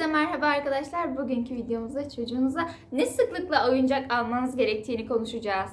Herkese merhaba arkadaşlar. Bugünkü videomuzda çocuğunuza ne sıklıkla oyuncak almanız gerektiğini konuşacağız.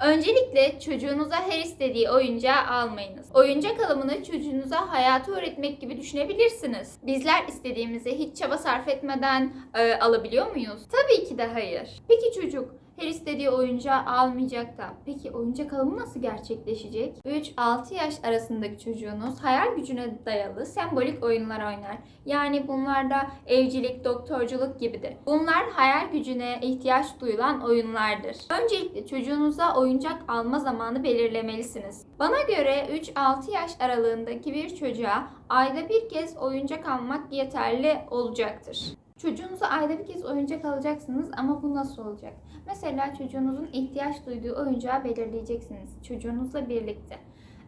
Öncelikle çocuğunuza her istediği oyuncağı almayınız. Oyuncak alımını çocuğunuza hayatı öğretmek gibi düşünebilirsiniz. Bizler istediğimizi hiç çaba sarf etmeden e, alabiliyor muyuz? Tabii ki de hayır. Peki çocuk her istediği oyuncağı almayacak da peki oyuncak alımı nasıl gerçekleşecek? 3-6 yaş arasındaki çocuğunuz hayal gücüne dayalı sembolik oyunlar oynar. Yani bunlarda evcilik, doktorculuk gibidir. Bunlar hayal gücüne ihtiyaç duyulan oyunlardır. Öncelikle çocuğunuza oyuncak alma zamanı belirlemelisiniz. Bana göre 3-6 yaş aralığındaki bir çocuğa ayda bir kez oyuncak almak yeterli olacaktır. Çocuğunuza ayda bir kez oyuncak alacaksınız ama bu nasıl olacak? Mesela çocuğunuzun ihtiyaç duyduğu oyuncağı belirleyeceksiniz çocuğunuzla birlikte.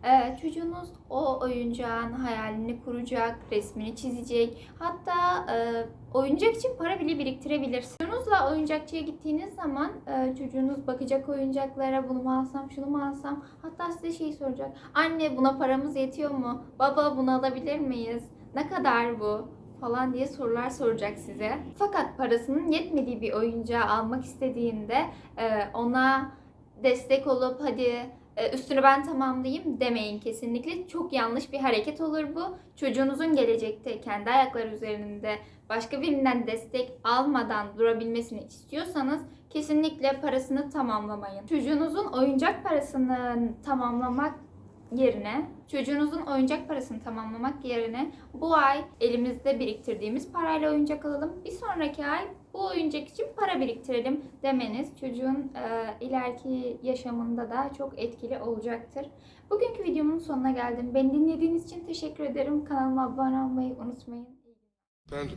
Ee, çocuğunuz o oyuncağın hayalini kuracak, resmini çizecek. Hatta e, oyuncak için para bile biriktirebilirsiniz. Çocuğunuzla oyuncakçıya gittiğiniz zaman e, çocuğunuz bakacak oyuncaklara bunu mu alsam, şunu mu alsam. Hatta size şey soracak. Anne buna paramız yetiyor mu? Baba bunu alabilir miyiz? Ne kadar bu? Falan diye sorular soracak size. Fakat parasının yetmediği bir oyuncağı almak istediğinde e, ona destek olup hadi e, üstünü ben tamamlayayım demeyin kesinlikle. Çok yanlış bir hareket olur bu. Çocuğunuzun gelecekte kendi ayakları üzerinde başka birinden destek almadan durabilmesini istiyorsanız kesinlikle parasını tamamlamayın. Çocuğunuzun oyuncak parasını tamamlamak yerine çocuğunuzun oyuncak parasını tamamlamak yerine bu ay elimizde biriktirdiğimiz parayla oyuncak alalım. Bir sonraki ay bu oyuncak için para biriktirelim demeniz çocuğun e, ileriki yaşamında da çok etkili olacaktır. Bugünkü videomun sonuna geldim. Beni dinlediğiniz için teşekkür ederim. Kanalıma abone olmayı unutmayın. Panda.